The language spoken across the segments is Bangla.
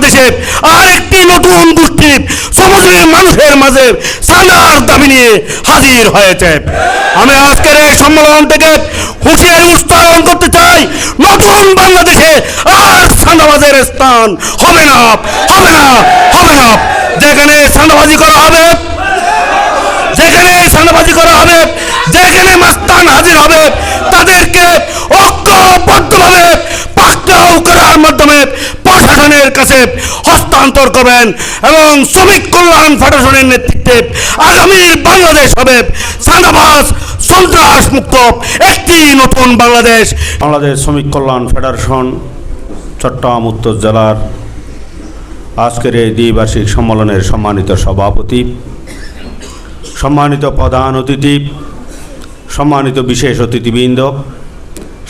বাংলাদেশে আরেকটি নতুন গোষ্ঠী সমাজের মানুষের মাঝে সানার দাবি নিয়ে হাজির হয়েছে। আমি আজকের এই সম্মেলন থেকে হুঁশিয়ারি উচ্চারণ করতে চাই, নতুন বাংলাদেশে আর সান্দাবাজের স্থান হবে না হবে না হবে না। যেখানে সান্দাবাজি করা হবে, যেখানে সান্দাবাজি করা হবে, যেখানে মাস্তান হাজির হবে, তাদেরকে ঐক্যবদ্ধভাবে করার মাধ্যমে প্রশাসনের কাছে হস্তান্তর করবেন এবং শ্রমিক কল্যাণ ফেডারেশনের নেতৃত্বে আগামী বাংলাদেশ হবে সান্দাবাজ সন্ত্রাস মুক্ত একটি নতুন বাংলাদেশ। বাংলাদেশ শ্রমিক কল্যাণ ফেডারেশন, চট্টগ্রাম, উত্তর জেলার আজকের এই দ্বিবার্ষিক সম্মেলনের সম্মানিত সভাপতি, সম্মানিত প্রধান অতিথি, সম্মানিত বিশেষ অতিথিবৃন্দ,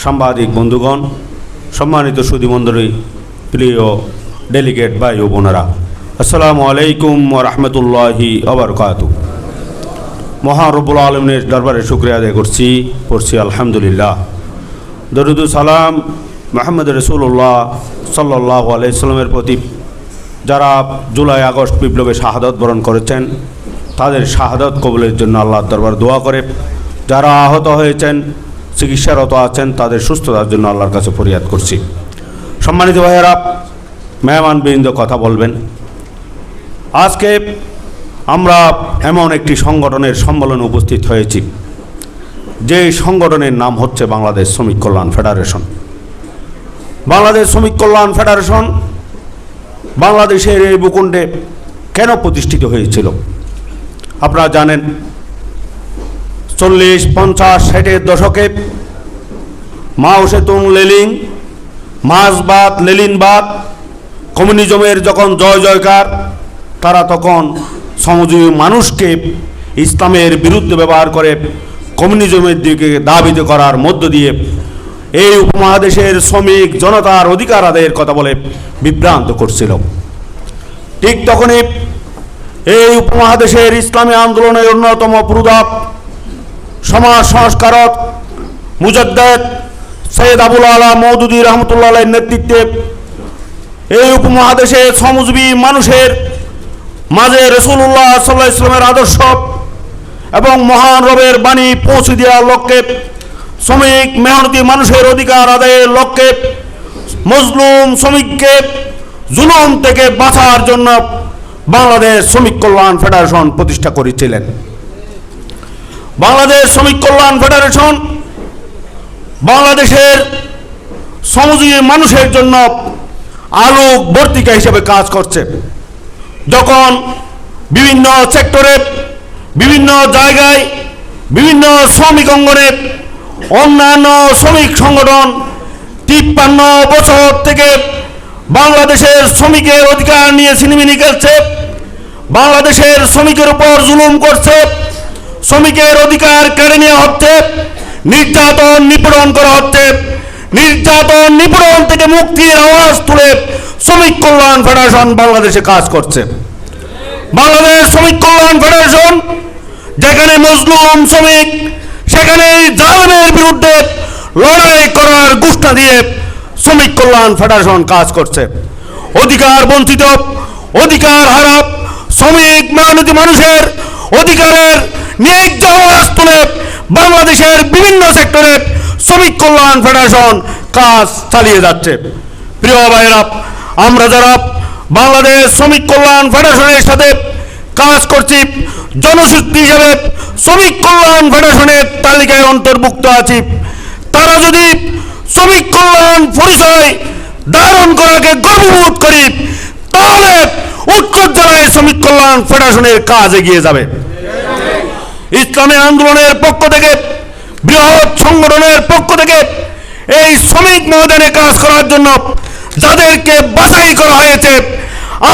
সাংবাদিক বন্ধুগণ সম্মানিত সুধীমণ্ডলী প্রিয় ডেলিগেট ভাই ও বোনেরা, আসসালামু আলাইকুম রহমতুল্লাহি আবরকাতু মহারবুল আলমের দরবারে শুক্রিয়া আদায় করছি, পড়ছি আলহামদুলিল্লাহ। দরুদু সালাম মোহাম্মদ রসুল্লাহ সাল্লাহ আলাইসাল্লামের প্রতি। যারা জুলাই, আগস্ট বিপ্লবে শাহাদত বরণ করেছেন, তাদের শাহাদত কবুলের জন্য আল্লাহর দরবার দোয়া করে। যারা আহত হয়েছেন চিকিৎসারত আছেন, তাদের সুস্থতার জন্য আল্লাহর কাছে ফরিয়াদ করছি। সম্মানিত ভাইয়েরা মেহমান বৃন্দ কথা বলবেন। আজকে আমরা এমন একটি সংগঠনের সম্মেলনে উপস্থিত হয়েছি যে সংগঠনের নাম হচ্ছে বাংলাদেশ শ্রমিক কল্যাণ ফেডারেশন। বাংলাদেশ শ্রমিক কল্যাণ ফেডারেশন বাংলাদেশের এই ভূখণ্ডে কেন প্রতিষ্ঠিত হয়েছিল? আপনারা জানেন, চল্লিশ, পঞ্চাশ, ষাটের দশকে মাও সেতুং লেলিং মাসবাদ লেলিনবাদ কমিউনিজমের যখন জয় জয়কার, তারা তখন শ্রমজীবী মানুষকে ইসলামের বিরুদ্ধে ব্যবহার করে কমিউনিজমের দিকে দাবিত করার মধ্য দিয়ে এই উপমহাদেশের শ্রমিক জনতার অধিকার আদায়ের কথা বলে বিভ্রান্ত করছিল। ঠিক তখনই এই উপমহাদেশের ইসলামী আন্দোলনের অন্যতম প্রুদক সমাজ সংস্কারক মুজদ্দেদ সৈয়দ আবুল আলা মৌদুদি রহমতুল্লাহ নেতৃত্বে এই উপমহাদেশে শ্রমজীবী মানুষের মাঝে রসুল্লাহ সাল্লাহ ইসলামের আদর্শ এবং মহান রবের বাণী পৌঁছে দেওয়ার লক্ষ্যে শ্রমিক মেহনতি মানুষের অধিকার আদায়ের লক্ষ্যে মজলুম শ্রমিককে জুলুম থেকে বাঁচার জন্য বাংলাদেশ শ্রমিক কল্যাণ ফেডারেশন প্রতিষ্ঠা করেছিলেন। বাংলাদেশ শ্রমিক কল্যাণ ফেডারেশন বাংলাদেশের শ্রমজীবী মানুষের জন্য আলোক বর্তিকা হিসেবে কাজ করছে। যখন বিভিন্ন সেক্টরে, বিভিন্ন জায়গায়, বিভিন্ন শ্রমিক অঙ্গনে অন্যান্য শ্রমিক সংগঠন তিপ্পান্ন বছর থেকে বাংলাদেশের শ্রমিকের অধিকার নিয়ে সিনেমিনি খেলছে, বাংলাদেশের শ্রমিকের উপর জুলুম করছে, শ্রমিকের অধিকার কেড়ে নেওয়া হচ্ছে নির্যাতন নিপীড়ন করা হচ্ছে। নির্যাতন নিপীড়ন থেকে মুক্তির আওয়াজ তুলে শ্রমিক কল্যাণ ফেডারেশন বাংলাদেশে কাজ করছে। বাংলাদেশ শ্রমিক কল্যাণ ফেডারেশন, যেখানে মজলুম শ্রমিক সেখানে জালেমের বিরুদ্ধে লড়াই করার গুষ্টা দিয়ে শ্রমিক কল্যাণ ফেডারেশন কাজ করছে। অধিকার বঞ্চিত, অধিকার হারাপ, শ্রমিক মানুষের অধিকারের ন্যায্য আওয়াজ তুলে বাংলাদেশের বিভিন্ন সেক্টরে শ্রমিক কল্যাণ ফেডারেশন কাজ চালিয়ে যাচ্ছে। প্রিয় ভাইয়েরা, আমরা যারা বাংলাদেশ শ্রমিক কল্যাণ ফেডারেশনের সাথে কাজ করছি, জনশক্তি হিসেবে শ্রমিক কল্যাণ ফেডারেশনের তালিকায় অন্তর্ভুক্ত আছি, তারা যদি শ্রমিক কল্যাণ পরিচয় ধারণ করাকে গর্ববোধ করি, তাহলে উত্তর জেলায় শ্রমিক কল্যাণ ফেডারেশনের কাজ এগিয়ে যাবে। ইসলামী আন্দোলনের পক্ষ থেকে, বৃহৎ সংগঠনের পক্ষ থেকে এই শ্রমিক ময়দানে কাজ করার জন্য যাদেরকে বাছাই করা হয়েছে,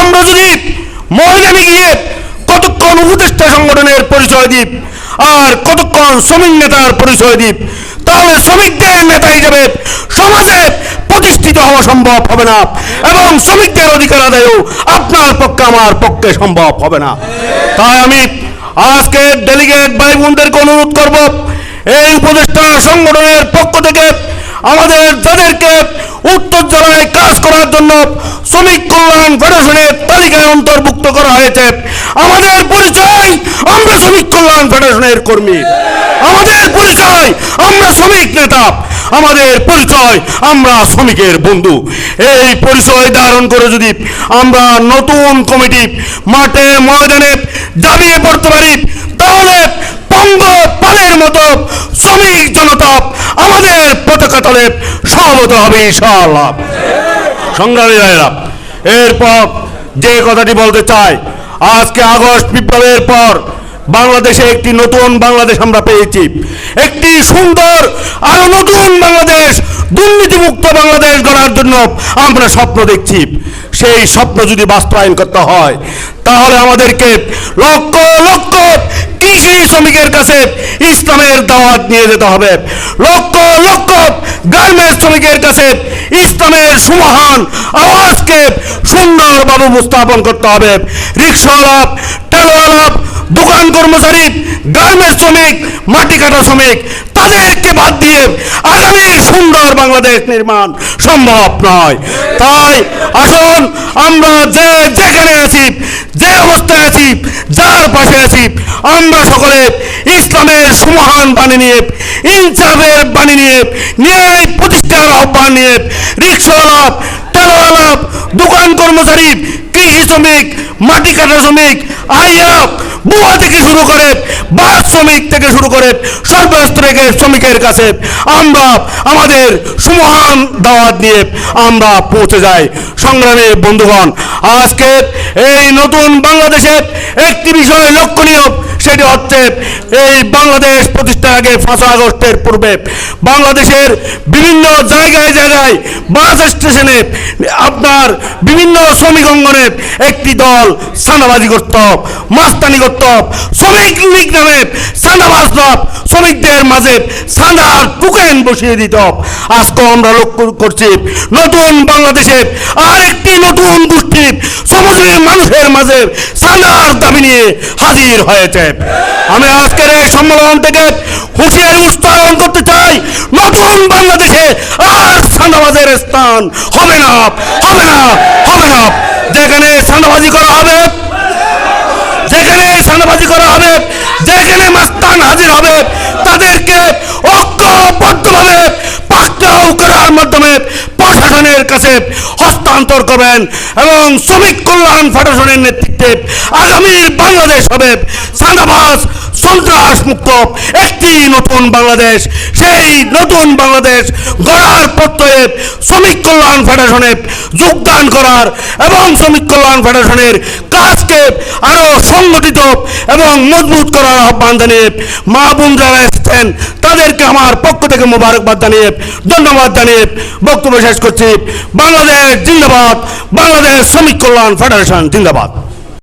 আমরা যদি ময়দানে গিয়ে কতক্ষণ উপদেষ্টা সংগঠনের পরিচয় দিই আর কতক্ষণ শ্রমিক নেতার পরিচয় দিই, তাহলে শ্রমিকদের নেতা হিসেবে সমাজে প্রতিষ্ঠিত হওয়া সম্ভব হবে না এবং শ্রমিকদের অধিকার আদায়ও আপনার পক্ষে, আমার পক্ষে সম্ভব হবে না। তাই আমি আজকে ডেলিগেট ভাই বোনদেরকে অনুরোধ করব, এই উপদেষ্টা সংগঠনের পক্ষ থেকে আমাদের যাদেরকে উত্তর জেলায় কাজ করার জন্য শ্রমিক কল্যাণ ফেডারেশনের তালিকায় অন্তর্ভুক্ত করা হয়েছে। আমাদের পরিচয়, আমরা শ্রমিক কল্যাণ ফেডারেশনের কর্মী। আমাদের পরিচয়, আমরা শ্রমিক নেতা। আমাদের পরিচয়, আমরা শ্রমিকের বন্ধু। এই পরিচয় ধারণ করে যদি আমরা নতুন কমিটি মাঠে ময়দানে দাবিয়ে পড়তে পারি, তাহলে পঙ্গ মতো শ্রমিক জনতা আমাদের পতাকা তলে সহমত হবে ইনশাআল্লাহ। সংগ্রামী ভাইয়েরা, এরপর যে কথাটি বলতে চাই, আজকে আগস্ট বিপ্লবের পর বাংলাদেশে একটি নতুন বাংলাদেশ আমরা পেয়েছি। একটি সুন্দর আরও নতুন বাংলাদেশ, দুর্নীতিমুক্ত বাংলাদেশ গড়ার জন্য আমরা স্বপ্ন দেখছি। সেই স্বপ্ন যদি বাস্তবায়ন করতে হয়, তাহলে আমাদেরকে লক্ষ লক্ষ কৃষি শ্রমিকের কাছে ইসলামের দাওয়াত নিয়ে যেতে হবে। লক্ষ লক্ষ গার্মেন্টস শ্রমিকের কাছে ইসলামের সুমহান আওয়াজকে সুন্দরভাবে উপস্থাপন করতে হবে। রিক্সাওয়ালা টেলোয়ালা দোকান কর্মচারী গার্মেন্টস শ্রমিক, মাটি কাটা শ্রমিক, তাদেরকে বাদ দিয়ে আগামী সুন্দর বাংলাদেশ নির্মাণ সম্ভব নয়। তাই আসুন, আমরা যে যেখানে আছি, যে অবস্থায় আছি, যার পাশে আছি, আমরা সকলে ইসলামের সুমহান বাণী নিয়ে, ইনসাফের বাণী নিয়ে, ন্যায় প্রতিষ্ঠার আহ্বান নিয়ে রিক্সাওয়ালা টেলোয়ালা দোকান কর্মচারী, কৃষি শ্রমিক, মাটি কাটা শ্রমিক আইয়া বুয়া থেকে শুরু করে, বাস শ্রমিক থেকে শুরু করে সর্বস্তরের শ্রমিকের কাছে আমরা আমাদের সুমহান দাওয়াত নিয়ে আমরা পৌঁছে যাই। সংগ্রামী বন্ধুগণ আজকে এই নতুন বাংলাদেশের একটি বিষয় লক্ষণীয় সেটি হচ্ছে এই বাংলাদেশ প্রতিষ্ঠার আগে পাঁচই আগস্টের পূর্বে বাংলাদেশের বিভিন্ন জায়গায় জায়গায় বাস স্টেশনে আপনার বিভিন্ন শ্রমিক অঙ্গনে একটি দল সান্দাবাজি করত, মাস্তানি করত। শ্রমিক লীগ নামে সান্দা বাজত শ্রমিকদের মাঝে সান্দার টুকেন বসিয়ে দিত। আজকে আমরা লক্ষ্য করছি নতুন বাংলাদেশে আর একটি নতুন গোষ্ঠী শ্রমজীবী মানুষের মাঝে সান্দার দাবি নিয়ে হাজির হয়েছে। আমি আজকের এই সম্মেলন থেকে হুঁশিয়ারি উচ্চারণ করতে চাই, নতুন বাংলাদেশে আর সান্দাবাজের স্থান হবে না হবে না হবে না। যেখানে সান্দাবাজি করা হবে, যেখানে সান্দাবাজি করা হবে, যেখানে মাস্তান হাজির হবে, তাদেরকে ঐক্যবদ্ধভাবে পাকড়াও করার মাধ্যমে প্রশাসনের কাছে হস্তান্তর করবেন এবং শ্রমিক কল্যাণ ফেডারেশনের নেতৃত্বে আগামীর বাংলাদেশ হবে সান্দাবাস সন্ত্রাস মুক্ত। একটি নতুন বাংলাদেশ, সেই নতুন বাংলাদেশ গড়ার প্রত্যয়ে শ্রমিক কল্যাণ ফেডারেশনে যোগদান করার এবং শ্রমিক কল্যাণ ফেডারেশনের কাজকে আরও সংগঠিত এবং মজবুত করার আহ্বান জানিয়ে মা বোন যারা এসেছেন। তাদেরকে আমার পক্ষ থেকে মোবারকবাদ জানিয়ে, ধন্যবাদ জানিয়ে বক্তব্য শেষ করছি। বাংলাদেশ জিন্দাবাদ, বাংলাদেশ শ্রমিক কল্যাণ ফেডারেশন জিন্দাবাদ।